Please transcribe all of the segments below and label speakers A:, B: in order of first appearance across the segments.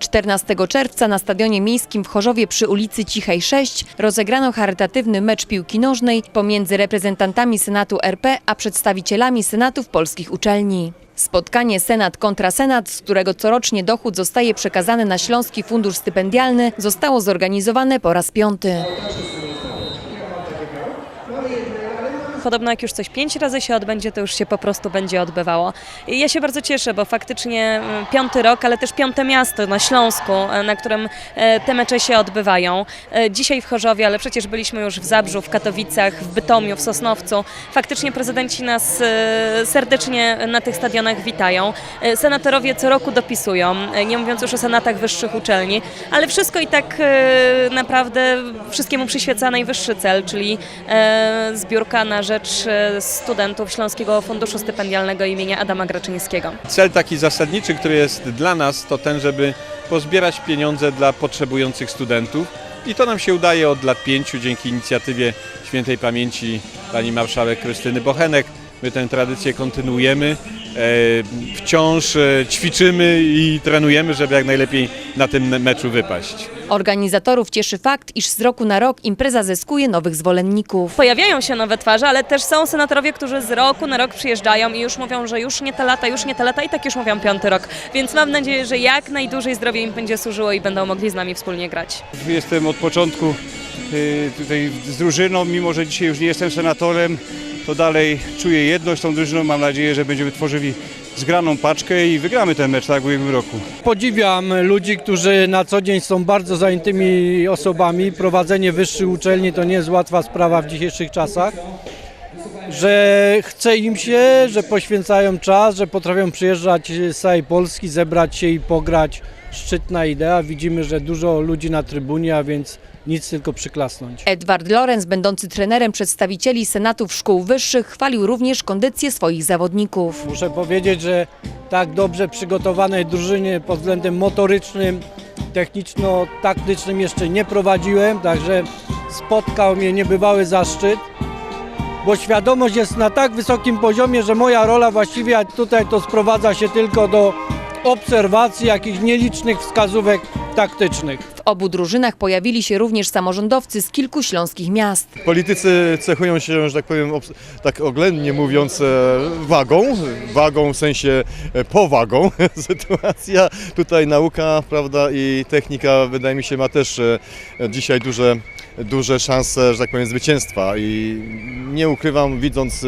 A: 14 czerwca na Stadionie Miejskim w Chorzowie przy ulicy Cichej 6 rozegrano charytatywny mecz piłki nożnej pomiędzy reprezentantami Senatu RP a przedstawicielami Senatów polskich uczelni. Spotkanie Senat kontra Senat, z którego corocznie dochód zostaje przekazany na Śląski Fundusz Stypendialny, zostało zorganizowane po raz piąty.
B: Podobno jak już coś pięć razy się odbędzie, to już się po prostu będzie odbywało. I ja się bardzo cieszę, bo faktycznie mm, piąty rok, ale też piąte miasto na Śląsku, e, na którym e, te mecze się odbywają. E, Dzisiaj w Chorzowie, ale przecież byliśmy już w Zabrzu, w Katowicach, w Bytomiu, w Sosnowcu. Faktycznie prezydenci nas serdecznie na tych stadionach witają. Senatorowie co roku dopisują, nie mówiąc już o senatach wyższych uczelni, ale wszystko i tak naprawdę wszystkiemu przyświeca najwyższy cel, czyli zbiórka na rzecz e, studentów Śląskiego Funduszu Stypendialnego imienia Adama Graczyńskiego.
C: Cel taki zasadniczy, który jest dla nas, to ten, żeby pozbierać pieniądze dla potrzebujących studentów. I to nam się udaje od lat pięciu dzięki inicjatywie świętej pamięci pani marszałek Krystyny Bochenek. My tę tradycję kontynuujemy. E, wciąż e, ćwiczymy i trenujemy, żeby jak najlepiej na tym meczu wypaść.
A: Organizatorów cieszy fakt, iż z roku na rok impreza zyskuje nowych zwolenników.
B: Pojawiają się nowe twarze, ale też są senatorowie, którzy z roku na rok przyjeżdżają i już mówią, że już nie te lata, już nie te lata i tak już mówią piąty rok. Więc mam nadzieję, że jak najdłużej zdrowie im będzie służyło i będą mogli z nami wspólnie grać.
D: Jestem od początku y, tutaj z drużyną, mimo że dzisiaj już nie jestem senatorem, to dalej czuję jedność tą drużyną. Mam nadzieję, że będziemy tworzyli zgraną paczkę i wygramy ten mecz tak w ubiegłym roku.
E: Podziwiam ludzi, którzy na co dzień są bardzo zajętymi osobami. Prowadzenie wyższych uczelni to nie jest łatwa sprawa w dzisiejszych czasach. Że chce im się, że poświęcają czas, że potrafią przyjeżdżać z całej Polski, zebrać się i pograć. Szczytna idea. Widzimy, że dużo ludzi na trybunie, a więc nic tylko przyklasnąć.
A: Edward Lorenz, będący trenerem przedstawicieli Senatów Szkół Wyższych, chwalił również kondycję swoich zawodników.
E: Muszę powiedzieć, że tak dobrze przygotowanej drużyny pod względem motorycznym, techniczno-taktycznym jeszcze nie prowadziłem, także spotkał mnie niebywały zaszczyt, bo świadomość jest na tak wysokim poziomie, że moja rola właściwie tutaj to sprowadza się tylko do obserwacji jakichś nielicznych wskazówek taktycznych.
A: W obu drużynach pojawili się również samorządowcy z kilku śląskich miast.
F: Politycy cechują się, że tak powiem, obs- tak oględnie mówiąc, e, wagą, wagą w sensie e, powagą. Sytuacja tutaj nauka, prawda, i technika wydaje mi się ma też e, dzisiaj duże, duże szanse, że tak powiem, zwycięstwa i nie ukrywam, widząc e,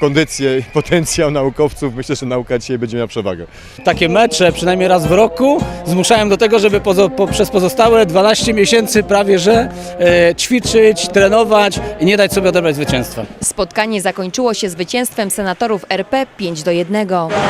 F: kondycję i potencjał naukowców, myślę, że nauka dzisiaj będzie miała przewagę.
G: takie mecze przynajmniej raz w roku zmuszają do tego, żeby pozo, po, przez pozostałe 12 miesięcy prawie że e, ćwiczyć, trenować i nie dać sobie odebrać zwycięstwa.
A: Spotkanie zakończyło się zwycięstwem senatorów RP 5 do 1.
H: Napędzi